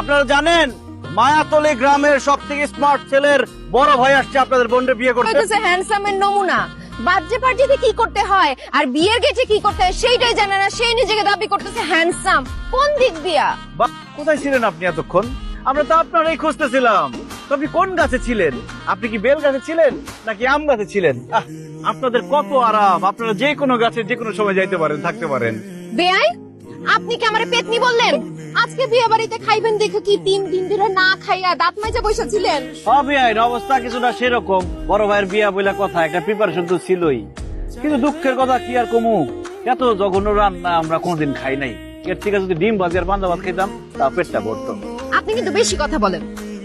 আপনারা জানেন মায়াতলি গ্রামের সব থেকে স্মার্ট ছেলের বড় ভাই আসছে আপনাদের বোনকে বিয়ে করতে। হ্যান্ডসামের নমুনা। বার্থডে পার্টিতে কি করতে হয়? আর বিয়ের গেটে কি করতে হয়? সেইটাই জানে না সেই নিজেকে দাবি করতেছে হ্যান্ডসাম কোন দিক দিয়া? কোথায় ছিলেন আপনি এতক্ষণ? আমরা তো আপনারাই খুঁজতেছিলাম। তো আপনি কোন গাছে ছিলেন? আপনি কি বেল গাছে ছিলেন? নাকি আম গাছে ছিলেন? আপনাদের কত আরাম। আপনারা যে কোনো গাছে যে কোনো সময় যাইতে পারেন থাকতে পারেন। বেআই আপনি কি আমারে পেতনি বললেন? আজকে বিয়ে বাড়িতে খাইবেন দেখে কি তিন দিন ধরে না খাইয়া দাঁত মাজা বসে ছিলেন? আইন অবস্থা কিছুটা সেরকম। বড় ভাইয়ের বিয়া বইলা কথা একটা প্রিপারেশন তো ছিলই। কিন্তু দুঃখের কথা কি আর কমু? এত জঘন্য রান্না আমরা কোনদিন খাই নাই। এর থেকে যদি ডিম ভাজি আর ভাত খেতাম তা পেটটা ভরত। আপনি কিন্তু বেশি কথা বলেন।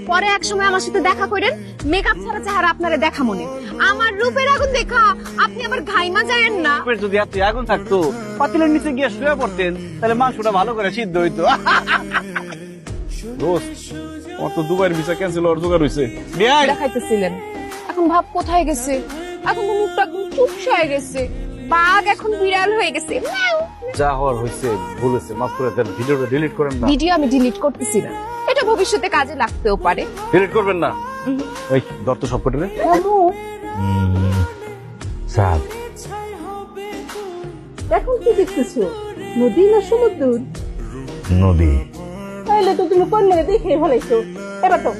পরে এক সময় আমার সাথে দেখা করেন মেকআপ ছাড়া চেহারা আপনারে দেখা মনে। আমার রূপের আগুন দেখা আপনি আমার ঘাইমা যায়েন না। যদি এত আগুন থাকতো পাতিলের নিচে গিয়ে শুয়ে পড়তেন তাহলে মাংসটা ভালো করে সিদ্ধ হইতো। দোস্ত আমার তো দুবাইয়ের ভিসা ক্যান্সেল হওয়ার জোগাড় হয়েছে দেখাইতেছিলেন। এখন ভাব কোথায় গেছে? এখন তো মুখটা একদম চুপস হয়ে গেছে। বাঘ এখন বিড়াল হয়ে গেছে। যা হওয়ার হয়েছে বলেছে মাফ করে দেন ভিডিওটা ডিলিট করেন না। ভিডিও আমি ডিলিট করতেছি না। ভবিষ্যতে কাজে লাগতেও পারে। ডিলিট করবেন না। ওই দত্ত সব কটে রে সাদ এখন কি দেখতেছো? নদী না সমুদ্র? নদী। তাইলে তো তুমি কোন মেরে দেখে ফেলাইছো। এবার তো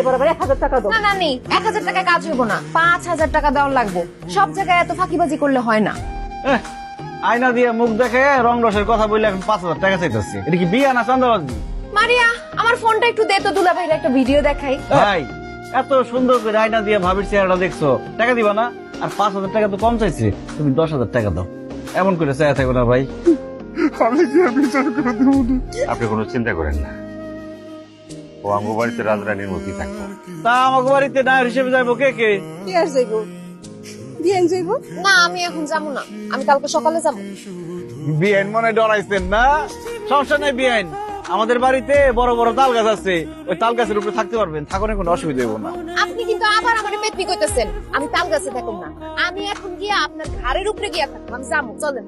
এবার আবার এক হাজার টাকা দাও। না না নেই। এক হাজার টাকা কাজ হইব না। পাঁচ হাজার টাকা দেওয়ার লাগবো। সব জায়গায় এত ফাঁকিবাজি করলে হয় না। আয়না দিয়ে মুখ দেখে রং রসের কথা বললে এখন পাঁচ হাজার টাকা চাইতেছে। এটা কি বিয়া না চান্দাবাজি মারিয়া আমার ফোনটা একটু দে তো দুলা ভাইয়ের একটা ভিডিও দেখাই। ভাই এত সুন্দর করে আয়না দিয়ে ভাবির চেহারাটা দেখছ। টাকা দিবা না? আর পাঁচ হাজার টাকা তো কম চাইছে। তুমি দশ হাজার টাকা দাও। এমন করে চাই থাকো না ভাই। আমি যে বিচার করে দেবো? আপনি কোনো চিন্তা করেন না। ও আমার বাড়িতে রাজরানীর মতোই থাকব। তা আমাকে বাড়িতে না হিসেবে যাব কে কে? কি আর যাইব? বিয়ান যাইব? না আমি এখন যাব না। আমি কালকে সকালে যাব। বিআইন মনে ডরাইছেন না? সমস্যা নাই বিআইন আমাদের বাড়িতে বড় বড় তাল গাছ আছে, ওই তাল গাছের উপরে থাকতে পারবেন থাকুন কোনো অসুবিধা হব না। আপনি কিন্তু আবার আমার পেতনি কইতেছেন, আমি তাল গাছে থাকুন না। আমি এখন গিয়ে আপনার ঘাড়ের উপরে গিয়ে আমি যাব চলেন।